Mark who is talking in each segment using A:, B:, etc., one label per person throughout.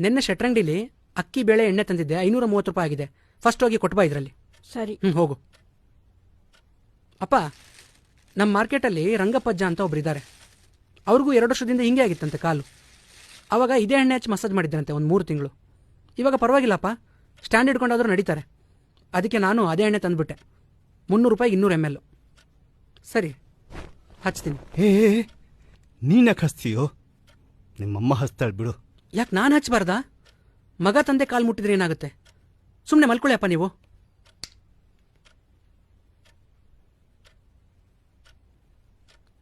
A: ನಿನ್ನೆ ಶೆಟ್ರಂಗಡಿಲಿ ಅಕ್ಕಿ ಬೇಳೆ ಎಣ್ಣೆ ತಂದಿದ್ದೆ. ಐನೂರ ಮೂವತ್ತು ರೂಪಾಯಿ ಆಗಿದೆ. ಫಸ್ಟ್ ಹೋಗಿ ಕೊಟ್ಬಾ ಇದರಲ್ಲಿ.
B: ಸರಿ.
A: ಹ್ಞೂ ಹೋಗು. ಅಪ್ಪ ನಮ್ಮ ಮಾರ್ಕೆಟಲ್ಲಿ ರಂಗಪಜ್ಜ ಅಂತ ಒಬ್ರು ಇದ್ದಾರೆ ಅವ್ರಿಗೂ ಎರಡು ವರ್ಷದಿಂದ ಹಿಂಗೆ ಆಗಿತ್ತಂತೆ ಕಾಲು. ಅವಾಗ ಇದೇ ಎಣ್ಣೆ ಹಚ್ಚಿ ಮಸಾಜ್ ಮಾಡಿದ್ರಂತೆ ಒಂದು ಮೂರು ತಿಂಗಳು. ಇವಾಗ ಪರವಾಗಿಲ್ಲಪ್ಪ ಸ್ಟ್ಯಾಂಡ್ ಹಿಡ್ಕೊಂಡಾದ್ರೂ ನಡೀತಾರೆ. ಅದಕ್ಕೆ ನಾನು ಅದೇ ಎಣ್ಣೆ ತಂದುಬಿಟ್ಟೆ. ಮುನ್ನೂರು ರೂಪಾಯಿ ಇನ್ನೂರು ಎಂ ಎಲ್ ಸರಿ ಹಚ್ತೀನಿ.
C: ಹೇ ನೀನಕ್ಕೆ ಹಸ್ತೀಯೋ ನಿಮ್ಮಮ್ಮ ಹಸ್ತಾಳೆ ಬಿಡು.
A: ಯಾಕೆ ನಾನು ಹಚ್ಚಬಾರ್ದಾ ಮಗ ತಂದೆ ಕಾಲು ಮುಟ್ಟಿದ್ರೆ ಏನಾಗುತ್ತೆ? ಸುಮ್ಮನೆ ಮಲ್ಕೊಳ್ಳಿ ಅಪ್ಪ ನೀವು.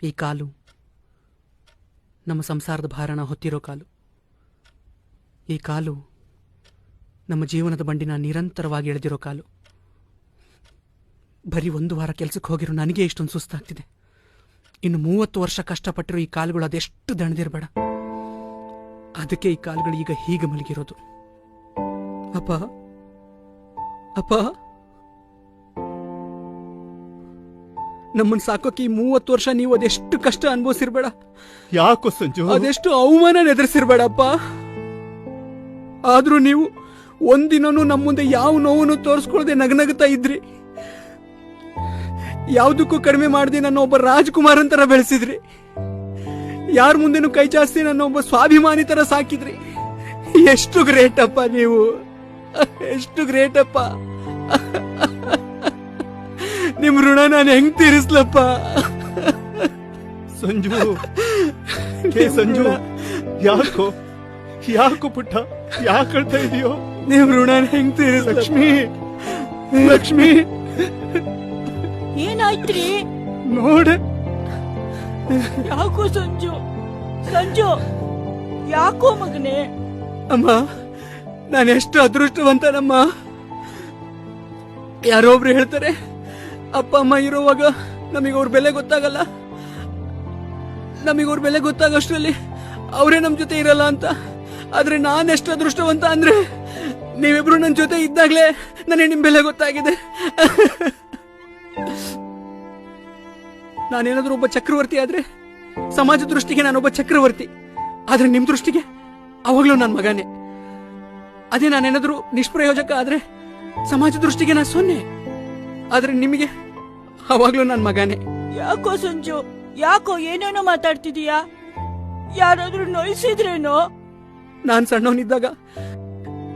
A: ಈ ಕಾಲು, ನಮ್ಮ ಸಂಸಾರದ ಭಾರನ ಹೊತ್ತಿರೋ ಕಾಲು. ಈ ಕಾಲು, ನಮ್ಮ ಜೀವನದ ಬಂಡಿನ ನಿರಂತರವಾಗಿ ಎಳೆದಿರೋ ಕಾಲು. ಬರೀ ಒಂದು ವಾರ ಕೆಲಸಕ್ಕೆ ಹೋಗಿರೋ ನನಗೆ ಇಷ್ಟೊಂದು ಸುಸ್ತಾಗ್ತಿದೆ. ಇನ್ನು ಮೂವತ್ತು ವರ್ಷ ಕಷ್ಟಪಟ್ಟಿರೋ ಈ ಕಾಲುಗಳು ಅದೆಷ್ಟು ದಣದಿರಬೇಡ. ಅದಕ್ಕೆ ಈ ಕಾಲುಗಳು ಈಗ ಹೀಗೆ ಮಲಗಿರೋದು. ಅಪ್ಪ ಅಪ್ಪ. ನಮ್ಮನ್ನು ಸಾಕೋಕೆ ಈ ಮೂವತ್ತು ವರ್ಷ ನೀವು ಅದೆಷ್ಟು ಕಷ್ಟ ಅನುಭವಿಸಿರ್ಬೇಡ.
C: ಯಾಕೋ ಸಂಜು?
A: ಅದೆಷ್ಟು ಅವಮಾನ ಎದುರಿಸಿರ್ಬೇಡಪ್ಪ ಆದ್ರೂ ನೀವು ಒಂದಿನೂ ನಮ್ಮ ಮುಂದೆ ಯಾವ ನೋವನ್ನು ತೋರಿಸ್ಕೊಳ್ಳದೆ ನಗನಗುತ್ತಾ ಇದ್ರಿ? ಯಾವುದಕ್ಕೂ ಕಡಿಮೆ ಮಾಡದೆ ನನ್ನ ಒಬ್ಬ ರಾಜ್ಕುಮಾರ್ ಅಂತರ ಬೆಳೆಸಿದ್ರಿ. ಯಾರ ಮುಂದೆನೂ ಕೈ ಜಾಸ್ತಿ ನನ್ನ ಒಬ್ಬ ಸ್ವಾಭಿಮಾನಿ ತರ ಸಾಕಿದ್ರಿ. ಎಷ್ಟು ಗ್ರೇಟ್ ಅಪ್ಪ ನೀವು. ಎಷ್ಟು ಗ್ರೇಟ್ ಅಪ್ಪ. ನಿಮ್ ಋಣ ನಾನು ಹೆಂಗ್ ತೀರಿಸ್ಲಪ್ಪ.
C: ಸಂಜು. ಸಂಜು. ಯಾಕೋ ಯಾಕೋ ಪುಟ್ಟ ಯಾಕೆ ಅಳ್ತಾ ಇದೆಯೋ?
A: ನಿಮ್ ಋಣ ಹೆಂಗ್ ತೀರಿಸ್
C: ಲಕ್ಷ್ಮಿ ಲಕ್ಷ್ಮಿ.
B: ಏನಾಯ್ತ್ರಿ?
C: ನೋಡೆ.
B: ಯಾಕೋ ಸಂಜು? ಸಂಜು, ಯಾಕೋ ಮಗನೇ?
A: ಅಮ್ಮ, ನಾನು ಎಷ್ಟು ಅದೃಷ್ಟವಂತನಮ್ಮ? ಯಾರೋ ಒಬ್ರು ಹೇಳ್ತಾರೆ, ಅಪ್ಪ, ಅಮ್ಮ ಇರುವಾಗ ನಮಗೆ ಅವ್ರ ಬೆಲೆ ಗೊತ್ತಾಗಲ್ಲ. ನಮಗೆ ಅವ್ರ ಬೆಲೆ ಗೊತ್ತಾಗೋಷ್ಟರಲ್ಲಿ ಅವರೇ ನಮ್ಮ ಜೊತೆ ಇರಲ್ಲ ಅಂತ. ಆದ್ರೆ ನಾನು ಎಷ್ಟು ಅದೃಷ್ಟವಂತ ಅಂದ್ರೆ, ನೀವಿಬ್ರು ನನ್ನ ಜೊತೆ ಇದ್ದಾಗಲೇ ನನಗೆ ನಿಮ್ಮ ಬೆಲೆ ಗೊತ್ತಾಗಿದೆ. ನಾನೇನಾದ್ರೂ ಒಬ್ಬ ಚಕ್ರವರ್ತಿ ಆದ್ರೆ ಸಮಾಜ ದೃಷ್ಟಿಗೆ ನಾನೊಬ್ಬ ಚಕ್ರವರ್ತಿ. ಆದ್ರೆ ನಿಮ್ ದೃಷ್ಟಿಗೆ ಅವಾಗ್ಲೂ ನನ್ನ ಮಗನೇ. ಅದೇ ನಾನೇನಾದ್ರೂ ನಿಷ್ಪ್ರಯೋಜಕ ಆದ್ರೆ ಸಮಾಜ ದೃಷ್ಟಿಗೆ ನಾ ಸೊನ್ನೆ. ಆದ್ರೆ ನಿಮಗೆ ಅವಾಗ್ಲೂ ನನ್ನ ಮಗನೇ.
B: ಯಾಕೋ ಸಂಜು ಯಾಕೋ ಏನೇನೋ ಮಾತಾಡ್ತಿದೀಯಾ? ಯಾರಾದ್ರೂ ನೋಯಿಸಿದ್ರೇನೋ?
A: ನಾನ್ ಸಣ್ಣವನಿದ್ದಾಗ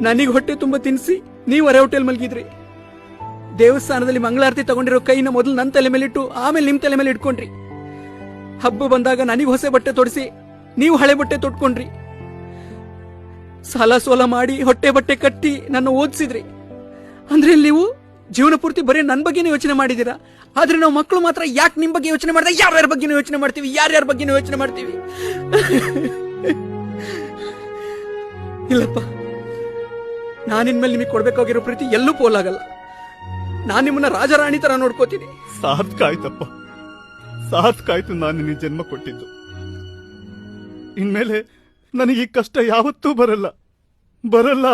A: ನನಗೆ ಹೊಟ್ಟೆ ತುಂಬ ತಿನ್ಸಿ ನೀವು ಅರೆ ಹೋಟೆಲ್ ಮಲಗಿದ್ರಿ. ದೇವಸ್ಥಾನದಲ್ಲಿ ಮಂಗಳಾರತಿ ತಗೊಂಡಿರೋ ಕೈನ ಮೊದಲು ನನ್ನ ತಲೆ ಮೇಲೆ ಇಟ್ಟು ಆಮೇಲೆ ನಿಮ್ಮ ತಲೆ ಮೇಲೆ ಇಟ್ಕೊಂಡ್ರಿ. ಹಬ್ಬ ಬಂದಾಗ ನನಗೆ ಹೊಸ ಬಟ್ಟೆ ತೊಡಿಸಿ, ನೀವು ಹಳೆ ಬಟ್ಟೆ ತೊಟ್ಕೊಂಡ್ರಿ. ಸಾಲ ಸೋಲ ಮಾಡಿ ಹೊಟ್ಟೆ ಬಟ್ಟೆ ಕಟ್ಟಿ ನನ್ನ ಓದಿಸಿದ್ರಿ. ಅಂದ್ರೆ ನೀವು ಜೀವನ ಪೂರ್ತಿ ಬರೀ ನನ್ನ ಬಗ್ಗೆನೇ ಯೋಚನೆ ಮಾಡಿದೀರಾ ಆದ್ರೆ ನಾವು ಮಕ್ಕಳು ಮಾತ್ರ ಯಾಕೆ ನಿಮ್ಮ ಬಗ್ಗೆ ಯೋಚನೆ ಮಾಡಿದ್ರೆ ಯಾರ್ಯಾರ ಬಗ್ಗೆ ಯೋಚನೆ ಮಾಡ್ತೀವಿ? ಯಾರ್ಯಾರ ಬಗ್ಗೆನೂ ಯೋಚನೆ ಮಾಡ್ತೀವಿ? ಇಲ್ಲಪ್ಪ, ನಾನಿನ್ಮೇಲೆ ನಿಮಗೆ ಕೊಡಬೇಕಾಗಿರೋ ಪ್ರೀತಿ ಎಲ್ಲೂ ಪೋಲಾಗಲ್ಲ. ನಾನು ನಿಮ್ಮನ್ನ ರಾಜರಾಣಿ ತರ ನೋಡ್ಕೋತೀನಿ.
C: ಸಾರ್ಥಕ ಆಯ್ತಪ್ಪ ಸಾರ್ಥಕ ಆಯ್ತು ನಾನು ನಿನ್ನ ಜನ್ಮ ಕೊಟ್ಟಿದ್ದು. ಇನ್ಮೇಲೆ ನನಗೆ ಈ ಕಷ್ಟ ಯಾವತ್ತೂ ಬರಲ್ಲ. ಬರಲ್ಲ.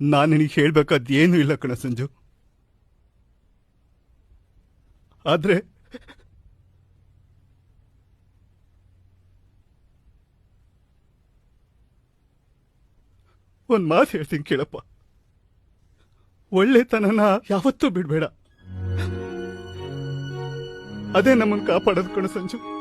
C: ನಾನು ನಿನಗೆ ಹೇಳ್ಬೇಕಾದ ಏನೂ ಇಲ್ಲ ಕಣ ಸಂಜು. ಆದ್ರೆ ಒಂದ್ ಮಾತು ಹೇಳ್ತೀನಿ ಕೇಳಪ್ಪ. ಒಳ್ಳೆತನನ ಯಾವತ್ತೂ ಬಿಡಬೇಡ. ಅದೇ ನಮ್ಮನ್ನು ಕಾಪಾಡೋದು ಕಣ ಸಂಜು.